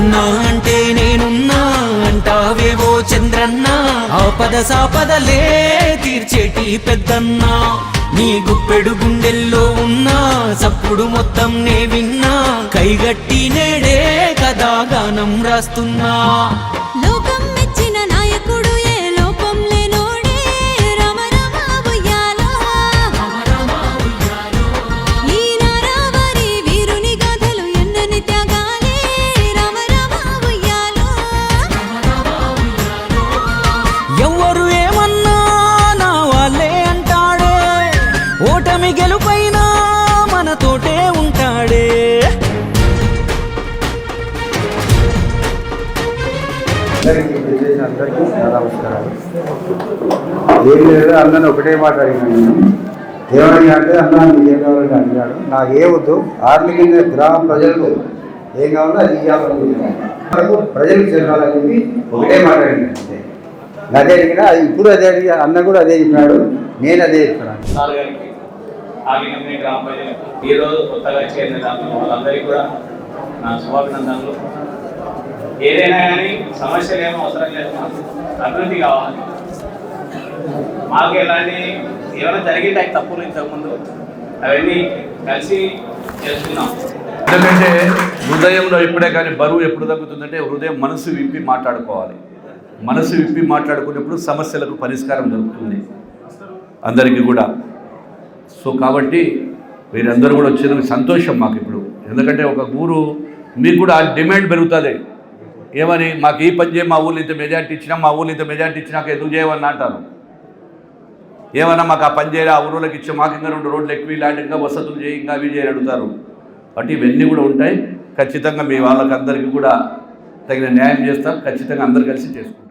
అన్నా అంటే నేనున్నా అంటావేవో చంద్రన్న. ఆపద సాపదలే తీర్చేటి పెద్దన్నా. నీ గుప్పెడు గుండెల్లో ఉన్నా సప్పుడు మొత్తం నే విన్నా. కైగట్టి నేడే కదా గానం రాస్తున్నా ఓటమి గెలుపైనా మనతోటే ఉంటాడే. అందరికీ విజయ్ అందరికీ నా నమస్కారాలు. ఏం లేదు అందరిని ఒకటే మాట అడిగినాను నేను. ఏమడిగా అంటే అన్న నీకు ఏం కావాలని అడిగాడు. నాకు ఏ వద్దు ఆర్మిక గ్రామ ప్రజలకు ఏం కావాలో అది ఇవ్వాలనుకుంటున్నాను. మనకు ప్రజలకు చేరాలని చెప్పి ఒకటే మాట అడిగినాను అంతే. అదే అడిగినా అది ఇప్పుడు అదే అడిగా అన్న కూడా అదే చెప్పినాడు. నేను అదే చెప్తున్నాను. సార్ గ్రామ ప్రజలకు ఈరోజు కొత్తగా చేరిన దాంట్లో వాళ్ళందరికీ కూడా నా శుభాభినందనలు. ఏదైనా కానీ సమస్యలు ఏమో అవసరం లేదు అభివృద్ధి కావాలి. మాకు ఎలాంటి ఏమైనా జరిగింటాయి తప్పులు ఇంతకుముందు అవన్నీ కలిసి చేస్తున్నాం ఎందుకంటే హృదయంలో ఇప్పుడే కానీ బరువు ఎప్పుడు తగ్గుతుందంటే హృదయం మనసు విప్పి మాట్లాడుకోవాలి. మనసు విప్పి మాట్లాడుకునేప్పుడు సమస్యలకు పరిష్కారం దొరుకుతుంది. అందరికీ కూడా. సో కాబట్టి మీరందరూ కూడా వచ్చిన సంతోషం మాకు ఇప్పుడు. ఎందుకంటే ఒక ఊరు మీకు కూడా డిమాండ్ పెరుగుతుంది. ఏమని? మాకు ఈ పని చేయ మా ఊళ్ళో ఇంత మెజార్టీ ఇచ్చినా మా ఊళ్ళో ఇంత మెజార్టీ ఇచ్చినాక ఎందుకు చేయమని అంటారు? ఏమన్నా మాకు ఆ పని చేయాలి ఆ ఊళ్ళకి ఇచ్చే మాకు ఇంకా రెండు రోడ్లు ఎక్కువ ఇలాంటి ఇంకా వసతులు చేయి ఇంకా అవి చేయని అడుగుతారు. కాబట్టి ఇవన్నీ కూడా ఉంటాయి. ఖచ్చితంగా మీ వాళ్ళకందరికీ కూడా తగిన న్యాయం చేస్తాం. ఖచ్చితంగా అందరు కలిసి చేసుకుంటాం.